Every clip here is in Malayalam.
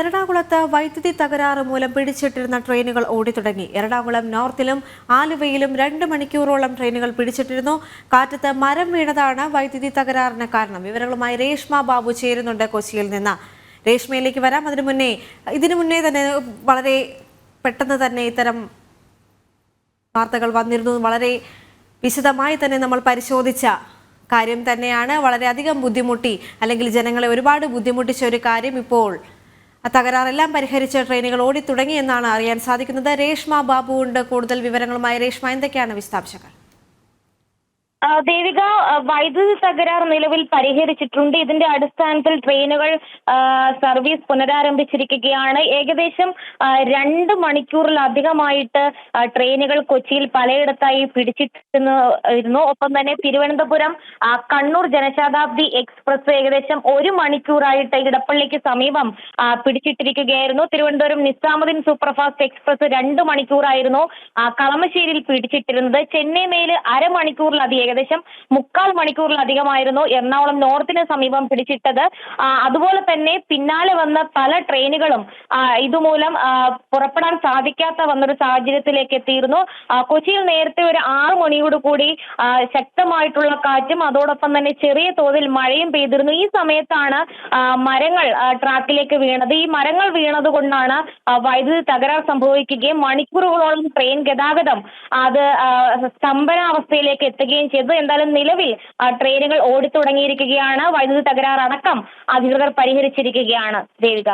എറണാകുളത്ത് വൈദ്യുതി തകരാറ് മൂലം പിടിച്ചിട്ടിരുന്ന ട്രെയിനുകൾ ഓടിത്തുടങ്ങി. എറണാകുളം നോർത്തിലും ആലുവയിലും രണ്ട് മണിക്കൂറോളം ട്രെയിനുകൾ പിടിച്ചിട്ടിരുന്നു. കാറ്റത്ത് മരം വീണതാണ് വൈദ്യുതി തകരാറിന് കാരണം. വിവരങ്ങളുമായി രേഷ്മ ബാബു ചേരുന്നുണ്ട് കൊച്ചിയിൽ നിന്ന്. രേഷ്മയിലേക്ക് വരാം. അതിനു മുന്നേ ഇതിനു മുന്നേ തന്നെ വളരെ പെട്ടെന്ന് തന്നെ ഇത്തരം വാർത്തകൾ വന്നിരുന്നു. വളരെ വിശദമായി തന്നെ നമ്മൾ പരിശോധിച്ച കാര്യം തന്നെയാണ്. വളരെയധികം ബുദ്ധിമുട്ടി അല്ലെങ്കിൽ ജനങ്ങളെ ഒരുപാട് ബുദ്ധിമുട്ടിച്ച ഒരു കാര്യം ഇപ്പോൾ തകരാറെല്ലാം പരിഹരിച്ച ട്രെയിനുകൾ ഓടിത്തുടങ്ങിയെന്നാണ് അറിയാൻ സാധിക്കുന്നത്. രേഷ്മ ബാബു ഉണ്ട് കൂടുതൽ വിവരങ്ങളുമായി രേഷ്മ. എന്തൊക്കെയാണ് വിശദാംശങ്ങൾ? ദേവിക വൈദ്യുതി തകരാർ നിലവിൽ പരിഹരിച്ചിട്ടുണ്ട്. ഇതിന്റെ അടിസ്ഥാനത്തിൽ ട്രെയിനുകൾ സർവീസ് പുനരാരംഭിച്ചിരിക്കുകയാണ്. ഏകദേശം രണ്ട് മണിക്കൂറിലധികമായിട്ട് ട്രെയിനുകൾ കൊച്ചിയിൽ പലയിടത്തായി പിടിച്ചിട്ടിരുന്നു ഒപ്പം തന്നെ തിരുവനന്തപുരം കണ്ണൂർ ജനശതാബ്ദി എക്സ്പ്രസ് ഏകദേശം ഒരു മണിക്കൂറായിട്ട് ഇടപ്പള്ളിക്ക് സമീപം പിടിച്ചിട്ടിരിക്കുകയായിരുന്നു. തിരുവനന്തപുരം നിസാമുദ്ദീൻ സൂപ്പർഫാസ്റ്റ് എക്സ്പ്രസ് രണ്ട് മണിക്കൂറായിരുന്നു. കളമശ്ശേരിയിൽ പിടിച്ചിട്ടിരുന്നത്. ചെന്നൈ മെയിൽ അരമണിക്കൂറിലധികം ഏകദേശം മുക്കാൽ മണിക്കൂറിലധികമായിരുന്നു എറണാകുളം നോർത്തിന് സമീപം പിടിച്ചിട്ടത്. അതുപോലെ തന്നെ പിന്നാലെ വന്ന പല ട്രെയിനുകളും ഇതുമൂലം പുറപ്പെടാൻ സാധിക്കാത്ത വന്നൊരു സാഹചര്യത്തിലേക്ക് എത്തിയിരുന്നു. കൊച്ചിയിൽ നേരത്തെ ഒരു ആറു മണിയോട് കൂടി ശക്തമായിട്ടുള്ള കാറ്റും അതോടൊപ്പം തന്നെ ചെറിയ തോതിൽ മഴയും പെയ്തിരുന്നു. ഈ സമയത്താണ് മരങ്ങൾ ട്രാക്കിലേക്ക് വീണത്. ഈ മരങ്ങൾ വീണതുകൊണ്ടാണ് വൈദ്യുതി തകരാർ സംഭവിക്കുകയും മണിക്കൂറുകളോളം ട്രെയിൻ ഗതാഗതം. അത് സ്തംഭനാവസ്ഥയിലേക്ക് എത്തുകയും ചെയ്തു. എന്തായാലും നിലവിൽ ട്രെയിനുകൾ ഓടിത്തുടങ്ങിയിരിക്കുകയാണ്. വൈദ്യുതി തകരാറടക്കം അധികൃതർ പരിഹരിച്ചിരിക്കുകയാണ്. ദേവിക.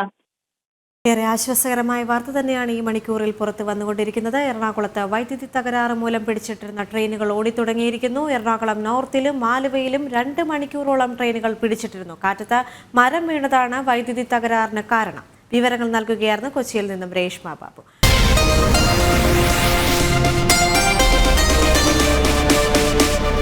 ഏറെ ആശ്വാസകരമായ വാർത്ത തന്നെയാണ് ഈ മണിക്കൂറിൽ പുറത്ത് വന്നുകൊണ്ടിരിക്കുന്നത്. എറണാകുളത്ത് വൈദ്യുതി തകരാറ് മൂലം പിടിച്ചിട്ടിരുന്ന ട്രെയിനുകൾ ഓടിത്തുടങ്ങിയിരിക്കുന്നു. എറണാകുളം നോർത്തിലും ആലുവയിലും രണ്ട് മണിക്കൂറോളം ട്രെയിനുകൾ പിടിച്ചിട്ടിരുന്നു. കാറ്റത്ത് മരം വീണതാണ് വൈദ്യുതി തകരാറിന് കാരണം. വിവരങ്ങൾ നൽകുകയായിരുന്നു കൊച്ചിയിൽ നിന്നും രേഷ്മ ബാബു.